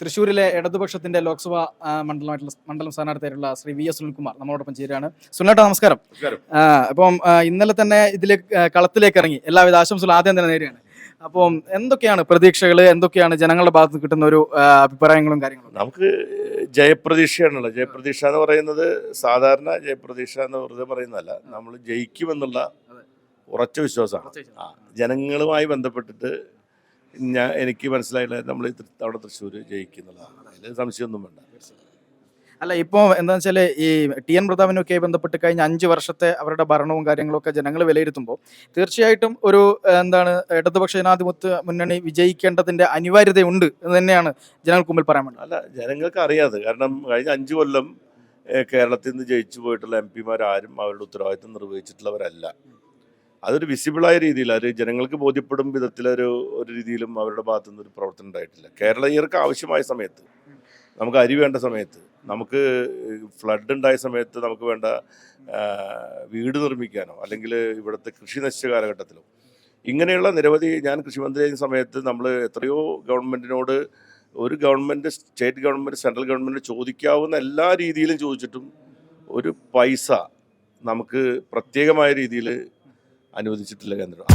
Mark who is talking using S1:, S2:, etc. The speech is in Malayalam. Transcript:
S1: തൃശ്ശൂരിലെ ഇടതുപക്ഷത്തിന്റെ ലോക്സഭാ മണ്ഡലമായിട്ടുള്ള മണ്ഡലം സ്ഥാനാർത്ഥിയായിട്ടുള്ള ശ്രീ വി എസ് സുനിൽകുമാർ നമ്മളോടൊപ്പം ചേരുകയാണ്. സുനിലേട്ടാ നമസ്കാരം. അപ്പം ഇന്നലെ തന്നെ ഇതിലേക്ക് ആ, കളത്തിലേക്ക് ഇറങ്ങി. എല്ലാവിധ ആശംസകളും ആദ്യം തന്നെ നേരെയാണ് അപ്പം എന്തൊക്കെയാണ് പ്രതീക്ഷകൾ എന്തൊക്കെയാണ് ജനങ്ങളുടെ ഭാഗത്ത് കിട്ടുന്ന ഒരു അഭിപ്രായങ്ങളും കാര്യങ്ങളും?
S2: നമുക്ക് ജയപ്രതീക്ഷയാണുള്ളത്. ജയപ്രതീക്ഷ എന്ന് പറയുന്നത് സാധാരണ ജയപ്രതീക്ഷ എന്ന് വെറുതെ പറയുന്നതല്ല. നമ്മൾ ജയിക്കുമെന്നുള്ള ഉറച്ച വിശ്വാസമാണ്. ജനങ്ങളുമായി ബന്ധപ്പെട്ടിട്ട് ഞാൻ എനിക്ക് മനസ്സിലായില്ല. നമ്മൾ അവിടെ തൃശ്ശൂർ ജയിക്കുന്നുള്ളതാണ് അതിൽ സംശയമൊന്നും വേണ്ട.
S1: അല്ല ഇപ്പോൾ എന്താണെന്ന് വെച്ചാൽ ഈ ടി എൻ പ്രതാപനൊക്കെ ബന്ധപ്പെട്ട് കഴിഞ്ഞ അഞ്ച് വർഷത്തെ അവരുടെ ഭരണവും കാര്യങ്ങളൊക്കെ ജനങ്ങൾ വിലയിരുത്തുമ്പോൾ തീർച്ചയായിട്ടും ഒരു എന്താണ് ഇടതുപക്ഷ ജനാധിപത്യ മുന്നണി വിജയിക്കേണ്ടതിന്റെ അനിവാര്യതയുണ്ട് എന്ന് തന്നെയാണ് ജനങ്ങൾക്ക് മുമ്പിൽ പറയാൻ വേണ്ടത്.
S2: അല്ല ജനങ്ങൾക്ക് അറിയാതെ. കാരണം കഴിഞ്ഞ അഞ്ച് കൊല്ലം കേരളത്തിൽ നിന്ന് ജയിച്ചു പോയിട്ടുള്ള എം പിമാരാരും അവരുടെ ഉത്തരവാദിത്വം നിർവഹിച്ചിട്ടുള്ളവരല്ല. അതൊരു വിസിബിളായ രീതിയിൽ അത് ജനങ്ങൾക്ക് ബോധ്യപ്പെടും വിധത്തിലൊരു ഒരു രീതിയിലും അവരുടെ ഭാഗത്തു ഒരു പ്രവർത്തനം ഉണ്ടായിട്ടില്ല. കേരളീയർക്ക് ആവശ്യമായ സമയത്ത് നമുക്ക് അരി വേണ്ട സമയത്ത് നമുക്ക് ഫ്ലഡ് ഉണ്ടായ സമയത്ത് നമുക്ക് വേണ്ട വീട് നിർമ്മിക്കാനോ അല്ലെങ്കിൽ ഇവിടുത്തെ കൃഷി നശിച്ച കാലഘട്ടത്തിലോ ഇങ്ങനെയുള്ള നിരവധി ഞാൻ കൃഷിമന്ത്രിയായ സമയത്ത് നമ്മൾ എത്രയോ ഗവൺമെന്റിനോട് ഒരു government state government central government ചോദിക്കാവുന്ന എല്ലാ രീതിയിലും ചോദിച്ചിട്ടും ഒരു പൈസ നമുക്ക് പ്രത്യേകമായ രീതിയിൽ അനുവദിച്ചിട്ടില്ല കേന്ദ്രം.